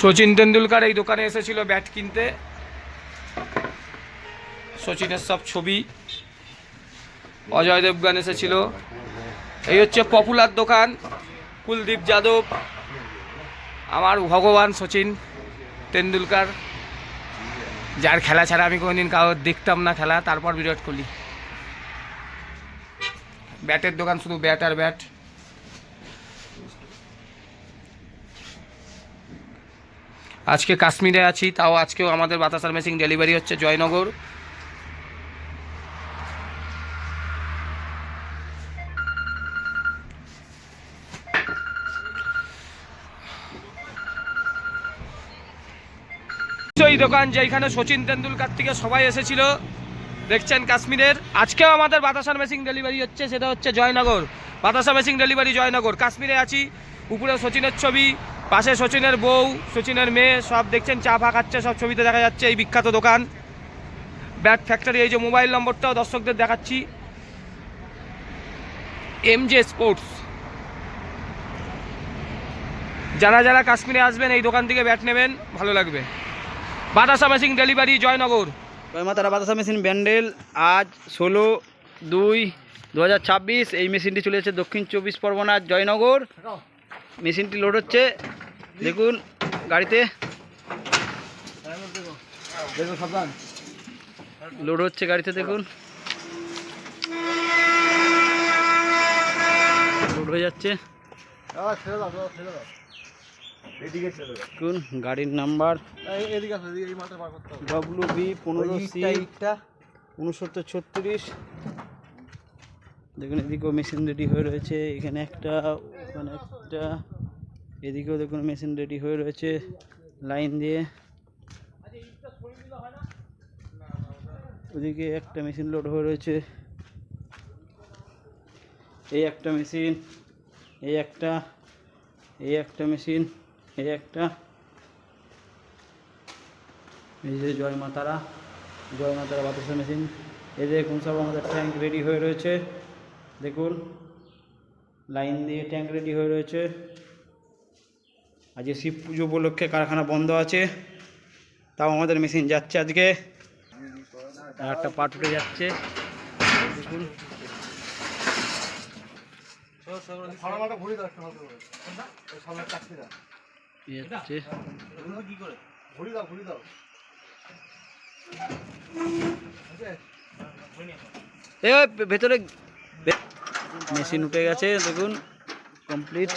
সচিন তেন্ডুলকার এই দোকানে এসেছিল ব্যাট কিনতে। সচিনের সব ছবি। অজয় দেবগান এসেছিল। এই হচ্ছে পপুলার দোকান, কুলদীপ যাদব, আমার ভগবান সচিন তেন্ডুলকার, যার খেলা ছাড়া আমি কোনোদিন কারোর দেখতাম না খেলা, তারপর বিরাট কোহলি। ব্যাটের দোকান শুধু ব্যাট আর ব্যাট। আজকে কাশ্মীরে আছি, তাও আজকেও আমাদের বাতাসার মেশিন ডেলিভারি হচ্ছে জয়নগর। দোকান যেখানে সচিন তেন্ডুলকার থেকে সবাই এসেছিল, দেখছেন কাশ্মীরের। আজকেও আমাদের বাতাসার মেশিন ডেলিভারি হচ্ছে, সেটা হচ্ছে জয়নগর। বাতাসা মেশিন ডেলিভারি জয়নগর। কাশ্মীরে আছি, উপরে সচিনের ছবি। পাশে সচিনের বউ, সচিনের মেয়ে, সব দেখছেন, চা ফা খাচ্ছে, সব ছবিতে দেখা যাচ্ছে এই বিখ্যাত দোকান। ব্যাট ফ্যাক্টরি, এই যে মোবাইল নম্বরটাও দর্শকদের দেখাচ্ছি। M J sports. যারা যারা কাশ্মীরে আসবেন, এই দোকান থেকে ব্যাট নেবেন, ভালো লাগবে। বাতাসা মেশিন ডেলিভারি, জয়নগর। জয়মাতারা বাতাসা মেশিন, ব্যান্ডেল, আজ ষোলো দুই, দু এই মেশিনটি চলে এসেছে দক্ষিণ চব্বিশ পরগনার জয়নগর। মেশিনটি লোড হচ্ছে। দেখুন গাড়িতে লোড হচ্ছে গাড়িতে দেখুন। লোড হয়ে যাচ্ছে। দেখুন গাড়ির নাম্বার ডব্লু বি পনেরো সি উনসত্তর ছত্রিশ। দেখুন, এদিকেও মেশিন রেডি হয়ে রয়েছে। এখানে একটা, ওখানে একটা, এদিকেও দেখুন মেশিন রেডি হয়ে রয়েছে লাইন দিয়ে। ওদিকে একটা মেশিন লোড হয়ে রয়েছে। এই একটা মেশিন এই একটা এই একটা মেশিন এই একটা। এই যে জয় মাতারা জয় মাতারা বাতাসা মেশিন এই যে দেখুন, সব আমাদের ট্যাঙ্ক রেডি হয়ে রয়েছে। দেখুন, লাইন দিয়ে ট্যাঙ্ক রেডি হয়ে রয়েছে। আজকে শিব পুজো উপলক্ষে কারখানা বন্ধ আছে। তাও আমাদের মেশিন যাচ্ছে আজকে। একটা পাট উঠে যাচ্ছে। দেখুন। ভেতরে মেশিন উঠে গেছে দেখুন কমপ্লিট